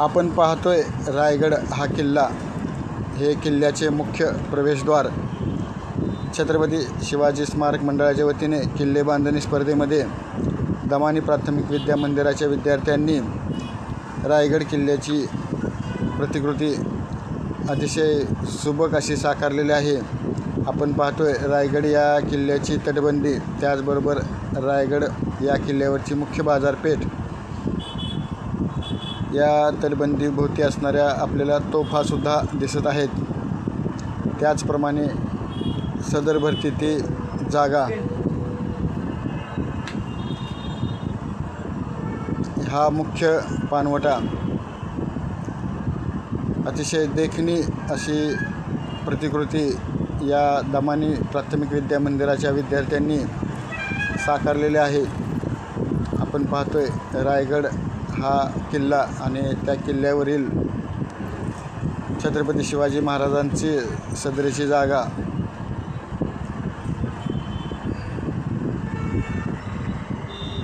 आपण पाहतोय रायगड हा किल्ला. हे किल्ल्याचे मुख्य प्रवेशद्वार. छत्रपती शिवाजी स्मारक मंडळाच्या वतीने किल्ले बांधणी स्पर्धेमध्ये दमानी प्राथमिक विद्या मंदिराच्या विद्यार्थ्यांनी रायगड किल्ल्याची प्रतिकृती अतिशय सुबक अशी साकारलेली आहे. आपण पाहतोय रायगड या किल्ल्याची तटबंदी. त्याचबरोबर रायगड या किल्ल्यावरची मुख्य बाजारपेठ या तटबंदीभोवती असणाऱ्या आपल्याला तोफासुद्धा दिसत आहेत. त्याचप्रमाणे सदर भरती ती जागा हा मुख्य पानवटा अतिशय देखणी अशी प्रतिकृती या दमानी प्राथमिक विद्या मंदिराच्या विद्यार्थ्यांनी साकारलेले आहे. आपण पाहतोय रायगड हा किल्ला आणि त्या किल्ल्यावरील छत्रपती शिवाजी महाराजांची सदरीची जागा